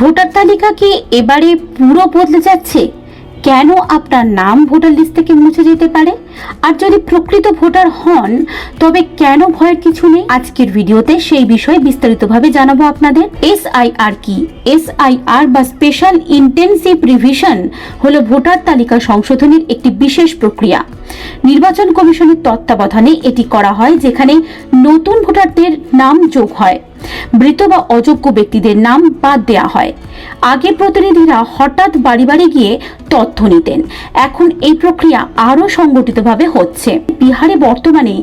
Voter তালিকা কি এবারে পুরো বদলে যাচ্ছে? কেন আপনার নাম ভোটার লিস্ট থেকে মুছে যেতে পারে? আর যদি প্রকৃত ভোটার হন, তবে কেন ভয়ের কিছু নেই? আজকের ভিডিওতে সেই বিষয়ে বিস্তারিতভাবে জানাব আপনাদের। এসআইআর কি? এসআইআর বা স্পেশাল ইন্টেন্সিভ রিভিশন হলো ভোটার তালিকা সংশোধনের একটি বিশেষ প্রক্রিয়া। নির্বাচন কমিশনের তত্ত্বাবধানে এটি করা হয়, যেখানে নতুন ভোটারদের নাম যোগ হয়। মৃত বা অযোগ্য ব্যক্তিদের নাম বাদ দেওয়া হয়। আগে প্রতিনিধিরা হঠাৎ বাড়ি বাড়ি গিয়ে তথ্য নিতেন। এখন এই প্রক্রিয়া আরও সংগঠিতভাবে হচ্ছে। বিহারে বর্তমানে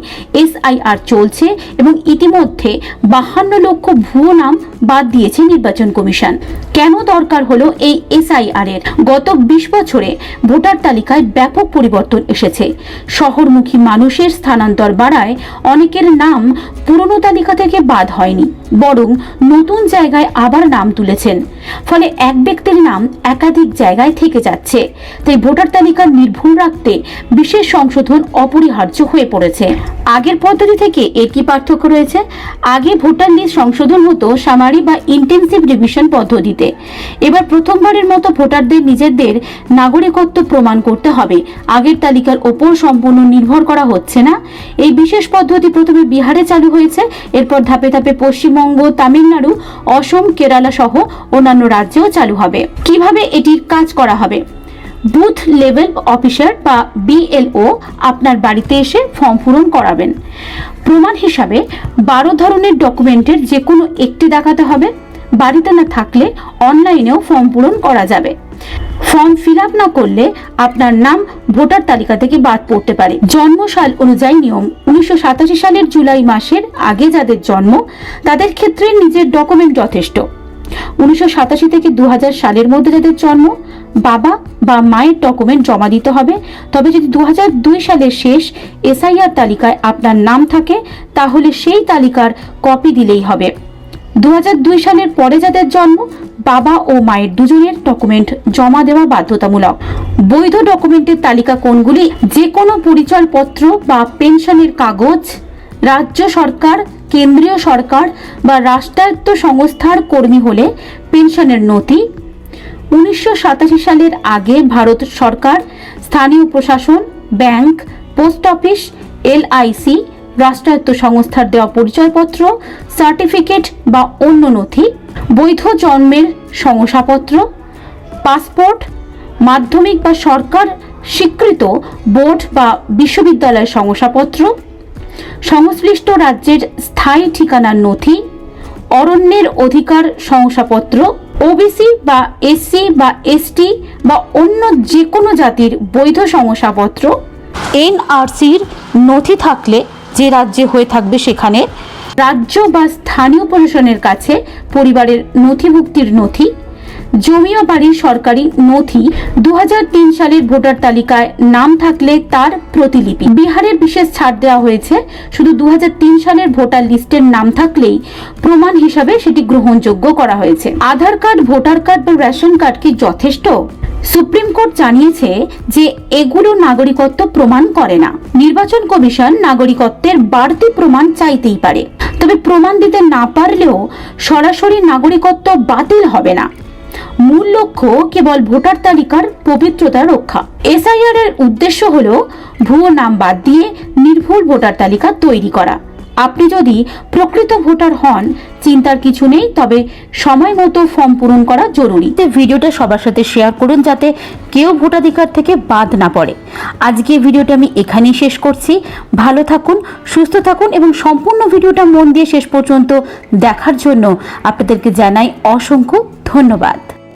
এসআইআর চলছে এবং ইতিমধ্যে বাহান্ন লক্ষ ভুয়ো নাম বাদ দিয়েছে নির্বাচন কমিশন। কেন দরকার হলো এই এসআইআর এর গত বিশ বছরে ভোটার তালিকায় ব্যাপক পরিবর্তন এসেছে। শহরমুখী মানুষের স্থানান্তর বাড়ায় অনেকের নাম পুরনো তালিকা থেকে বাদ হয়নি, বরং নতুন জায়গায় আবার নাম তুলেছেন। ফলে এক ব্যক্তির নাম একাধিক জায়গায় থেকে যাচ্ছে। তাই ভোটার তালিকা নির্ভুল রাখতে বিশেষ সংশোধন অপরিহার্য হয়ে পড়েছে। আগের পদ্ধতি থেকে এর কি পার্থক্য রয়েছে? আগে ভোটার লিস্ট সংশোধন হতো সামারি বা ইন্টেন্সিভ রিভিশন পদ্ধতিতে। এবার প্রথমবারের মতো ভোটারদের নিজেদের নাগরিকত্ব প্রমাণ করতে হবে। আগের তালিকার ওপর সম্পূর্ণ নির্ভর করা হচ্ছে না। এই বিশেষ পদ্ধতি প্রথমে বিহারে চালু হয়েছে। এরপর ধাপে ধাপে পশ্চিমবঙ্গ, তামিলনাড়ু, অসম, কেরালা সহ অন্যান্য রাজ্যেও চালু হবে। কীভাবে এটির কাজ করা হবে? বুথ লেভেল অফিসার বা বিএলও আপনার বাড়িতে এসে ফর্ম পূরণ করাবেন। প্রমাণ হিসাবে বারো ধরনের ডকুমেন্টের যে কোনো একটি দেখাতে হবে। বাড়িতে না থাকলে অনলাইনেও ফর্ম পূরণ করা যাবে। ফর্ম ফিল আপ না করলে আপনার নাম, ভোটার তালিকা থেকে বাদ পড়তে পারে। জন্মসাল অনুযায়ী নিয়ম, উনিশশো সাতাশি সালের জুলাই মাসের আগে যাদের জন্ম, তাদের ক্ষেত্রে নিজের ডকুমেন্ট যথেষ্ট। উনিশশো সাতাশি থেকে দু হাজার সালের মধ্যে যাদের জন্ম বাবা বা মায়ের ডকুমেন্ট জমা দিতে হবে। তবে যদি দু হাজার দুই সালের শেষ এসআইআর তালিকায় আপনার নাম থাকে, তাহলে সেই তালিকার কপি দিলেই হবে। দু হাজার দুই সালের পরে যাদের জন্ম, বাবা ও মায়ের দুজনের ডকুমেন্ট জমা দেওয়া বাধ্যতামূলক। বৈধ ডকুমেন্টের তালিকা কোনগুলি? যে কোনো পরিচয়পত্র বা পেনশনের কাগজ, রাজ্য সরকার, কেন্দ্রীয় সরকার বা রাষ্ট্রায়ত্ত সংস্থার কর্মী হলে পেনশনের নথি উনিশশো সাতাশি সালের আগে ভারত সরকার, স্থানীয় প্রশাসন, ব্যাংক, পোস্ট অফিস এলআইসি রাষ্ট্রায়ত্ত সংস্থার দেওয়া পরিচয়পত্র, সার্টিফিকেট বা অন্য নথি, বৈধ জন্মের শংসাপত্র, পাসপোর্ট, মাধ্যমিক বা সরকার স্বীকৃত বোর্ড বা বিশ্ববিদ্যালয়ের শংসাপত্র, সংশ্লিষ্ট রাজ্যের স্থায়ী ঠিকানার নথি, অরণ্যের অধিকার শংসাপত্র ওবিসি বা এসসি বা এসটি বা অন্য যে কোনো জাতির বৈধ শংসাপত্র এনআরসির নথি থাকলে যে রাজ্যে হয়ে থাকবে সেখানে রাজ্য বা স্থানীয় প্রশাসনের কাছে পরিবারের নথিভুক্তির নথি জমি ও বাড়ির সরকারি নথি দু হাজার তিন সালের ভোটার তালিকায় নাম থাকলে তার প্রতিলিপি। বিহারে বিশেষ ছাড় দেওয়া হয়েছে। শুধু দু হাজার তিন সালের ভোটার লিস্টের নাম থাকলেই প্রমাণ হিসাবে সেটি গ্রহণযোগ্য করা হয়েছে। আধার কার্ড, ভোটার কার্ড বা রেশন কার্ড কি যথেষ্ট? সুপ্রিম কোর্ট জানিয়েছে যে এগুলো নাগরিকত্ব প্রমাণ করে না। নির্বাচন কমিশন নাগরিকত্বের বাড়তি প্রমাণ চাইতেই পারে। তবে প্রমাণ দিতে না পারলেও সরাসরি নাগরিকত্ব বাতিল হবে না। মূল লক্ষ্য কেবল ভোটার তালিকার পবিত্রতা রক্ষা। এসআইআর এর উদ্দেশ্য হল ভুয়ো নাম বাদ দিয়ে নির্ভুল ভোটার তালিকা তৈরি করা। আপনি যদি প্রকৃত ভোটার হন, চিন্তার কিছু নেই, তবে সময় মতো ফর্ম পূরণ করা জরুরি। ভিডিওটা সবার সাথে শেয়ার করুন যাতে কেউ ভোটাধিকার থেকে বাদ না পড়ে। আজকে ভিডিওটা আমি এখানেই শেষ করছি। ভালো থাকুন, সুস্থ থাকুন এবং সম্পূর্ণ ভিডিওটা মন দিয়ে শেষ পর্যন্ত দেখার জন্য আপনাদেরকে জানাই অসংখ্য ধন্যবাদ।